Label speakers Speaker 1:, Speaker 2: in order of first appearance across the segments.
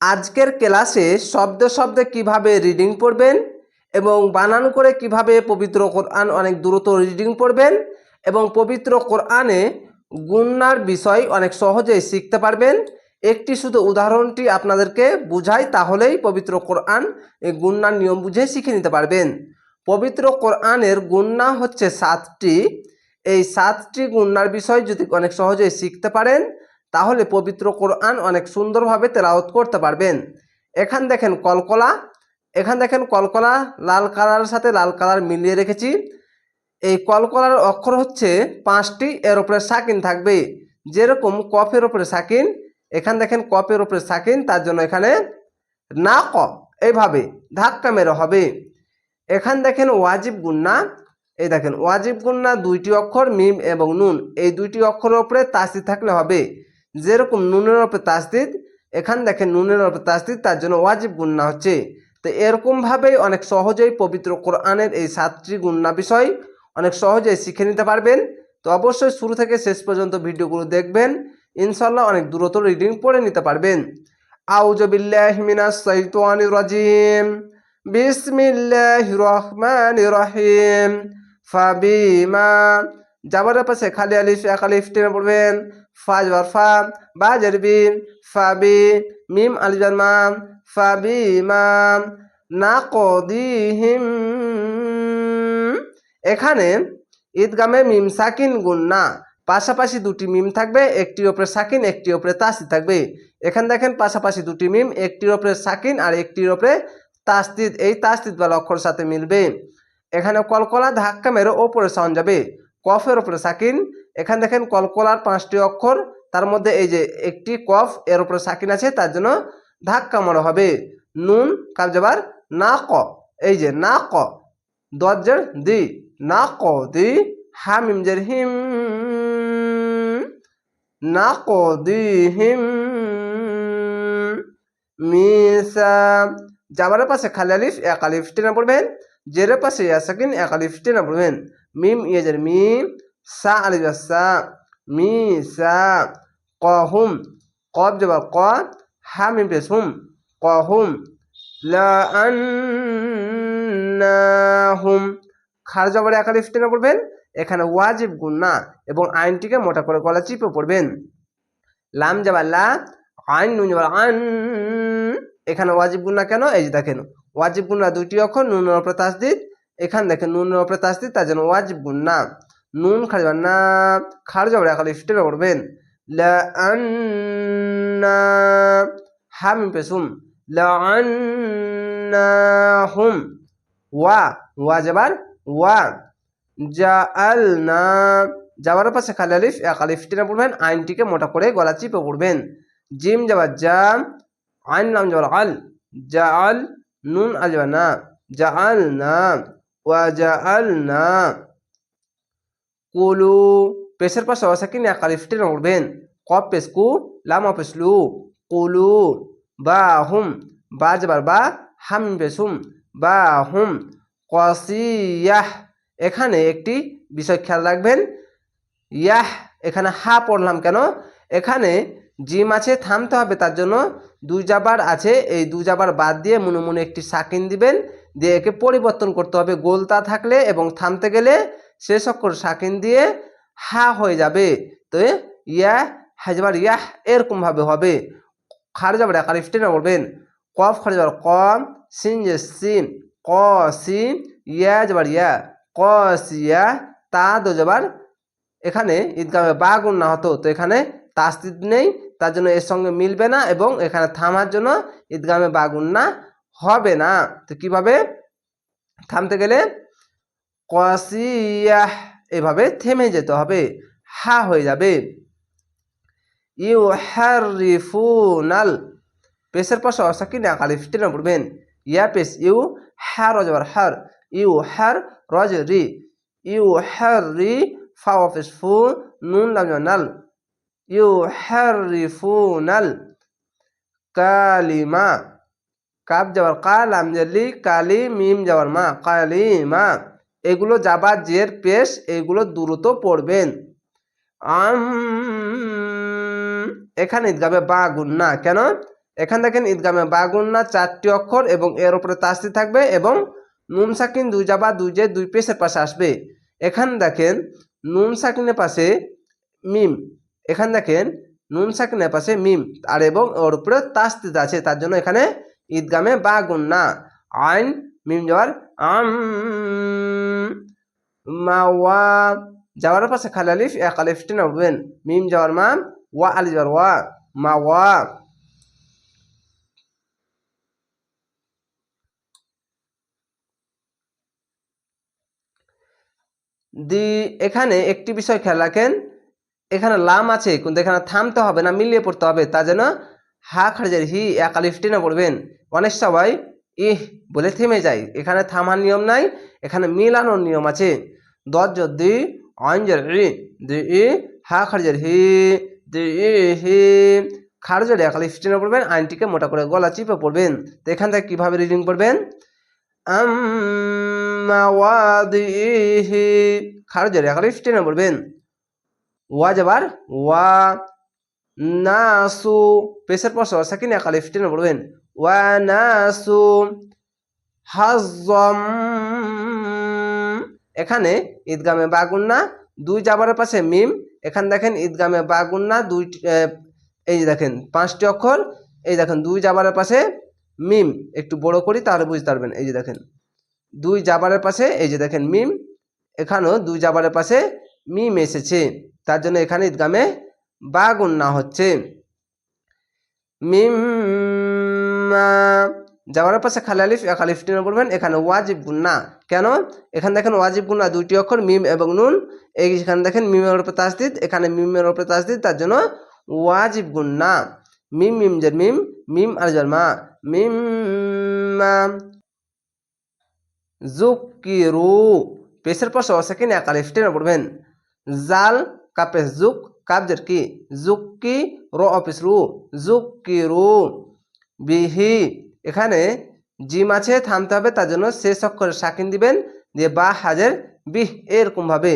Speaker 1: আজকের ক্লাসে শব্দে শব্দে কীভাবে রিডিং পড়বেন এবং বানান করে কীভাবে পবিত্র কোরআন অনেক দ্রুত রিডিং পড়বেন এবং পবিত্র কোরআনে গুন্নার বিষয় অনেক সহজেই শিখতে পারবেন। একটি শুধু উদাহরণটি আপনাদেরকে বুঝাই তাহলেই পবিত্র কোরআন গুন্নার নিয়ম বুঝে শিখে নিতে পারবেন। পবিত্র কোরআনের গুন্না হচ্ছে সাতটি। এই সাতটি গুন্নার বিষয় যদি অনেক সহজেই শিখতে পারেন তাহলে পবিত্র কোরআন অনেক সুন্দরভাবে তেলাওয়াত করতে পারবেন। এখান দেখেন কলকলা, এখান দেখেন কলকলা, লাল কালারের সাথে লাল কালার মিলিয়ে রেখেছি। এই কলকলার অক্ষর হচ্ছে পাঁচটি, এর উপরে সাকিন থাকবে। যেরকম কফের উপরে সাকিন, এখান দেখেন কপের উপরে সাকিন, তার জন্য এখানে না ক এইভাবে ধাক্কা মেরে হবে। এখান দেখেন ওয়াজিব গুন্না, এই দেখেন ওয়াজিব গুন্না দুইটি অক্ষর, মিম এবং নুন, এই দুইটি অক্ষরের উপরে তাসি থাকলে হবে। যেরকম নুনের উপরে তাসদিদ এখান দেখেন নুনের উপরে তাসদিদ তার জন্য ওয়াজিব গুন্না হচ্ছে। তো এরকমভাবেই অনেক সহজেই পবিত্র কোরআনের এই সাতটি গুন্না বিষয় অনেক সহজেই শিখে নিতে পারবেন। তো অবশ্যই শুরু থেকে শেষ পর্যন্ত ভিডিওগুলো দেখবেন। ইনশাল্লাহ অনেক দ্রুত রিডিং পড়ে নিতে পারবেন। আউজ বিল্লাহিমিনাস সাইতানির রাজিম। বিসমিল্লাহির রহমানির রহিম। ফাবিমা যাবারের পাশে খালি আলিফ এক আলিফ টেনে পড়বেন। ফা জবর ফা বা জারবি ফাবি মিম আলিফ জারমাম ফাবিমা না কদিহিম এখানে ঈদগামে মিম সাকিন গুন্না পাশাপাশি দুটি মিম থাকবে, একটির ওপরে সাকিন, একটির ওপরে তাসদি থাকবে। এখানে দেখেন পাশাপাশি দুটি মিম, একটির ওপরে সাকিন আর একটির ওপরে তাস্তিদ এই তাসদিদ বা অক্ষর সাথে মিলবে। এখানে কলকলা ধাক্কা মেরে ওপরে সাউন্ড যাবে। কফের ওপরে সাকিন, এখানে দেখেন কলকলার পাঁচটি অক্ষর, তার মধ্যে এই যে একটি কফ, এর উপরে সাকিন আছে, তার জন্য ধাক্কা মারা হবে। নুন কাপ যাবার না ক এই যে না ক দজ্জের দি না ক দি, হামিম, জের হিম না ক দি, হিম, মিসা যাবার পাশে খালি আলিফ, এক আলিফ, টেনে পড়বেন। জেরের পাশে ইয়াসাকিন এক আলিফ, টেনে পড়বেন। মিম ইয়েজের মিম, সা, আলিফ সা, মি, সা কহুম কব যাবার ক, হা, মিম পেশ, হুম কহুম লা আন্নাহুম খার জবর এক আলিফ টেনে পড়বেন, এখানে ওয়াজিব গুন্না এবং আইনটিকে মোটা করে গলা চিপে পড়বেন। লাম যাবার লা, আইন, নুন যাবার আন, এখানে ওয়াজিব গুন্না কেন? এই যে দেখেন, ওয়াজিব গুন্না দুটি অক্ষর, নুন ওপরে তাসদিদ এখানে দেখেন নুনের ওপরে তাসদিদ তার জন্য ওয়াজিব গুন্না নুন যাবার না, খার যাবার এক আলিফ টেনে পড়বেন। লা আন্না হাম পেসুম লা আন্নাহুম ওয়া ওয়া যাবার ওয়া। জাআলনা, যাবার পাশে খালি আলিফ, এক আলিফ টেনে পড়বেন, আইনটিকে মোটা করে গলা চিপে পড়বেন। জিম যাবার জা আইন নাম যাবার আল। জাআল, নুন আল যাবার না। আল ওয়া জাআলনা কুলু পেশের পাশে অসাকিন এক আলিফ টেনে পড়বেন কপ পেশ কু লাম পেশ লু কুলু বা হুম বা যাবার বা হাম পেশুম বা হুম কসিয়াহ এখানে একটি বিষয় খেয়াল রাখবেন। ইয়াহ, এখানে হা পড়লাম কেন? এখানে জিম আছে, থামতে হবে তার জন্য। দুই জাবার আছে, এই দুই জাবার বাদ দিয়ে মনে মনে একটি সাকিন দিবেন। দিয়ে একে পরিবর্তন করতে হবে। গোলতা থাকলে এবং থামতে গেলে শেষ অক্ষর সাকিন দিয়ে হা হয়ে যাবে। তো ইয়া হাজবার ইয়াহ এরকমভাবে হবে। খার যাবার একার টেনে পড়বেন। কফ খার যাবার কম, সিন যে সিন, ক, সিন, ইয়া যাবার, ইয়া, ক সিয়া তা, দো যাবার। এখানে ঈদগামে বা গুণ না হতো তো এখানে তাস্তিদ নেই। তার জন্য এর সঙ্গে মিলবে না এবং এখানে থামার জন্য ঈদগামে বা গুণ না হবে না। তো কীভাবে? থামতে গেলে কসিয়াহ, এভাবে থেমে যেতে হবে। হা হয়ে যাবে। ইউ হারিফুনাল পেশের পাশে অসাকিন আকালিফ টেনে পড়বেন ইয়া পেশ, ইউ হ্যার রজবার হার। ইউ হ্যার রজ রি। ইউ হ্যার রি, ফা অফিস ফু, নুন লাম নাল। ইউ হ্যার রি নাল কালিমা। কাপ যাবার কা লাম জালি, কালি, মিম যাবার মা, কালি, মা। এগুলো যাবার জের, পেশ, এগুলো দ্রুত পড়বেন। আম, এখানে ঈদগামে বা গুন্না কেন? এখান দেখেন ঈদগামে বাগুন্না চারটি অক্ষর এবং এর উপরে তাস্তি থাকবে এবং নুন সাকিন দুই যাবা, দুই যে, দুই পেশের পাশে আসবে। এখান দেখেন নুন সাকিনের পাশে মিম। এখান দেখেন নুন সাকিনের পাশে মিম। আর এবং ওর উপরে তাস্তিত আছে, তার জন্য এখানে ঈদগামে বাগুন্না আইন মিম যাওয়ার আম মা ওয়া। যাওয়ার পাশে খালি আলিফ, এক আলিফ টেনে উঠবেন মিম যাওয়ার মা ওয়া, আলিফ যাওয়ার ওয়া, মা ওয়া। দি, এখানে একটি বিষয় খেয়াল রাখেন। এখানে লাম আছে, কিন্তু এখানে থামতে হবে না, মিলিয়ে পড়তে হবে। তা যেন হা খারজের হি এক আলিফ টেনে পড়বেন। অনেক সবাই ইহ, বলে থেমে যায়। এখানে থামার নিয়ম নাই, এখানে মিলানোর নিয়ম আছে। দশ দুই অঞ্জর, ই দুই ই, হা খারজের হি দুই ই, হি। খারজের এক আলিফ টেনে পড়বেন, আইনটিকে মোটা করে গলা চিপে পড়বেন। তো এখান থেকে কীভাবে রিডিং পড়বেন? খারজের এক আলিফ টেনে পড়বেন। ওয়া যাবার ওয়া নাসু, পেশের পর সাকিন এক আলিফ টেনে পড়বেন। ওয়া নাসু হাজম এখানে ঈদগামে বাগুন্না দুই জাবারের পাশে মিম। এখানে দেখেন ঈদগামে বাগুন্না দুই এই যে দেখেন, পাঁচটি অক্ষর। এই দেখেন, দুই জাবারের পাশে মিম। একটু বড় করি, তাহলে বুঝতে পারবেন। এই যে দেখেন, দুই জাবারের পাশে, এই যে দেখেন, মিম। এখানেও দুই জাবারের পাশে মিম এসেছে। তার জন্য এখানে ঈদগামে বা গুন্না হচ্ছে। যাওয়ার পাশে খালি আলিফ এক টেনে পড়বেন এখানে ওয়াজিব গুন্না কেন? এখানে দেখেন ওয়াজিব গুন্না দুইটি অক্ষর, মিম এবং নুন। এই এইখানে দেখেন মিমের উপরে তাসদিদ, এখানে মিমের উপরে তাসদিদ, তার জন্য ওয়াজিব গুন্না মিম মিম জের মিম মিম আর জন্মা মিম জুকিরু পেশের পাশে অসেকিন এক আলিফ টেনে পড়বেন জাল কাপেস জুক কাবজের কি জুক্কি রো অফিস রু জুক্কি রু বিহি এখানে জিম আছে, থামতে হবে, তার জন্য শেষ অক্ষরে সাকিন দিবেন, দিয়ে বা হাজের বিহ এরকমভাবে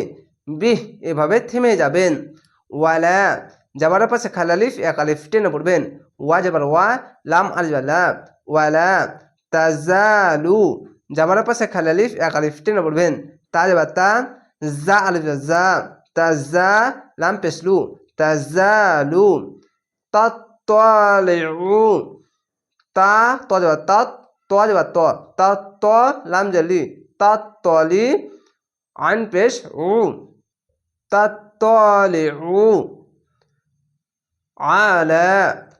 Speaker 1: বিহ এভাবে থেমে যাবেন। ওয়ালা যাবার পাশে খালালিফ এক আলিফ টেনে পড়বেন। ওয়া যাবার ওয়া, লাম আলিবালা ওয়ালা, তাজালু যাবার পাশে খালালিফ এক আলিফ টেনে পড়বেন। তা যাবার তা জা আলিফ জা তাজা লাম পেসলু তাজালু তাত্তালিউ তা ত যাবা তাত ত যাবা ত তাত ত লাম জালি তাত্তলি আইন পেশ উ তাত্তলিউ আলা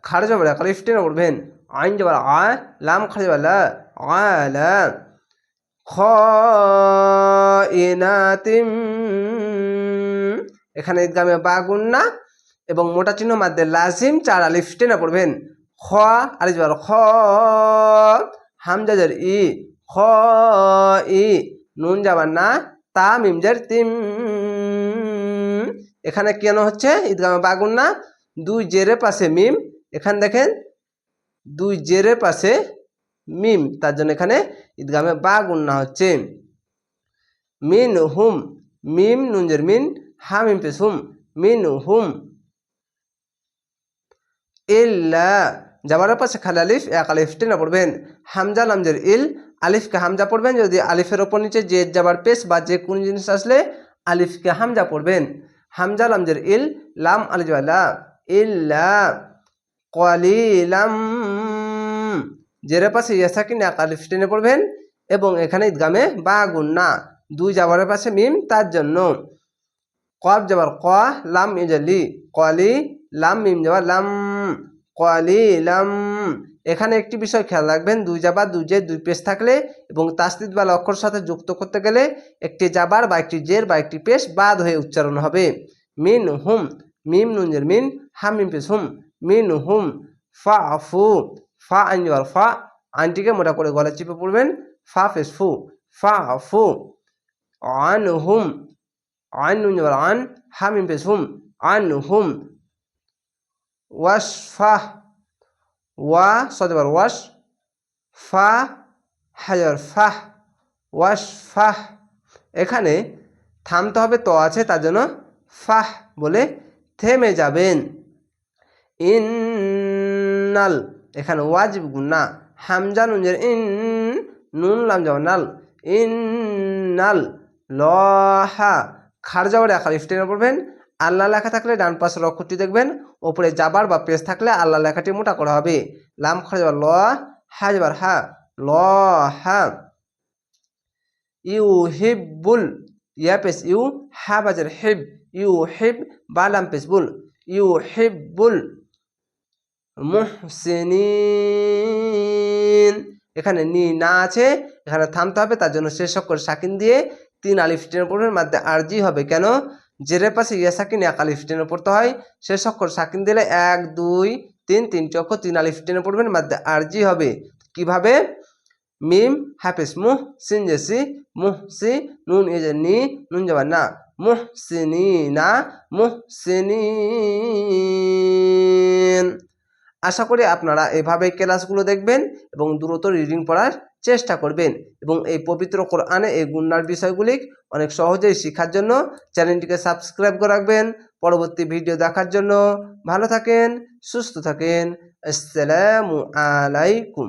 Speaker 1: খাড়ে যাবার কালিফ টেনে পড়বেন আইন যাবার আ লাম খাড়ে যাবার লা আলা খাইনাতিম এখানে ঈদগামে বা গুন্না এবং মোটা চিহ্ন মাধ্যমে লাজিম চার আলিফ টেনে পড়বেন। খ, আলিফ খ, হামজাজের ই, খ, ই, নুন যাবার না তা মিমজার তিম। এখানে কেন হচ্ছে? ঈদগামে বা গুন্না, দুই জেরে পাশে মিম, এখানে দেখেন, দুই জেরে পাশে মিম, তার জন্য এখানে ঈদগামে বা গুন্না হচ্ছে। মিন হুম মিম, নুনজের মিন হা মিম পেশ হুম মিন হুম ইল্লা যাবার পাশে খালি আলিফ এক আলিফ টেনে পড়বেন হামজা লামজের ইল আলিফকে হামজা পড়বেন যদি আলিফের ওপর নিচে যে যাবার পেশ বা যে কোন জিনিস আসলে আলিফকে হামজা পড়বেন হামজা লামজের ইল লাম আলিফ ইল্লা কলিলাম জেরে পাশে ইয়াসাকিন এক আলিফ টেনে পড়বেন এবং এখানে ঈদগামে বা গুন্না দুই যাবারের পাশে মিম তার জন্য কব যাবার ক লাম ইজালি কলি লাম মিম যাবার লাম কলি লাম এখানে একটি বিষয় খেয়াল রাখবেন, দুই জাবার দুই জের দুই পেশ থাকলে এবং তাস্তিদ বা অক্ষর সাথে যুক্ত করতে গেলে একটি জাবার বা একটি জের বা একটি পেশ বাদ হয়ে উচ্চারণ হবে। মিন হুম, মিম নুনজের মিন, হাম মিম পেশ হুম, মিন হুম, ফা, ফু, ফা আইন যাবার ফা, আইনটিকে মোটা করে গলা চিপে পড়বেন, ফা পেশ ফু, ফা, ফু, আন হুম আন নুন যাবার আন হা মিম পেশ হুম আন হুম ওয়াশ ফাহ ওয়া সদবার ওয়াশ ফা হাজার ফাহ ওয়াশ ফাহ এখানে থামতে হবে তো আছে তার জন্য ফাহ বলে থেমে যাবেন। ইন্নাল এখানে ওয়াজিব গুন্না হামজা নুনজের ইন নুন লাম যাও নাল। ইন নাল লহা খার যাওয়ার একা লিফটেনে পড়বেন। আল্লাহ লেখা থাকলে ডান পাশের অক্ষরটি দেখবেন। ওপরে যাবার বা পেস থাকলে আল্লাহ লেখাটি মোটা করা হবে। লাম খার যাবার ল, হা যাবার হা, ল, হা। ইউ হিবুল ইয়া পেস ইউ হা বাজার হিব, ইউ হিব বা লাম পেস বুল, ইউ হিবুল মুহসিনিন। এখানে নি না আছে, এখানে থামতে হবে, তার জন্য শেষ অক্ষর সাকিন দিয়ে তিন আলিফ পড়বেন মাধ্যমে আরজি হবে। কেন? জেরের পাশে ইয়া সাকিন এক আলিফ টেনে পড়তে হয়। শেষ অক্ষর সাকিন দিলে এক, দুই, তিন তিনটি অক্ষর তিন আলিফ টেনে পড়বেন মাধ্যমে আরজি হবে। কীভাবে? মিম হাফিস মুহ, সিন জেসি মুহ, সি, নুন, এ যে নি, নুন যাবার না। মুহ সিনি না মুহ সিনি আশা করি আপনারা এভাবে ক্লাসগুলো দেখবেন এবং দ্রুত রিডিং পড়ার চেষ্টা করবেন। এবং এই পবিত্র কোরআনে এই গুন্নার বিষয়গুলি অনেক সহজেই শেখার জন্য চ্যানেলটিকে সাবস্ক্রাইব করে রাখবেন। পরবর্তী ভিডিও দেখার জন্য ভালো থাকেন, সুস্থ থাকেন। আসসালামু আলাইকুম।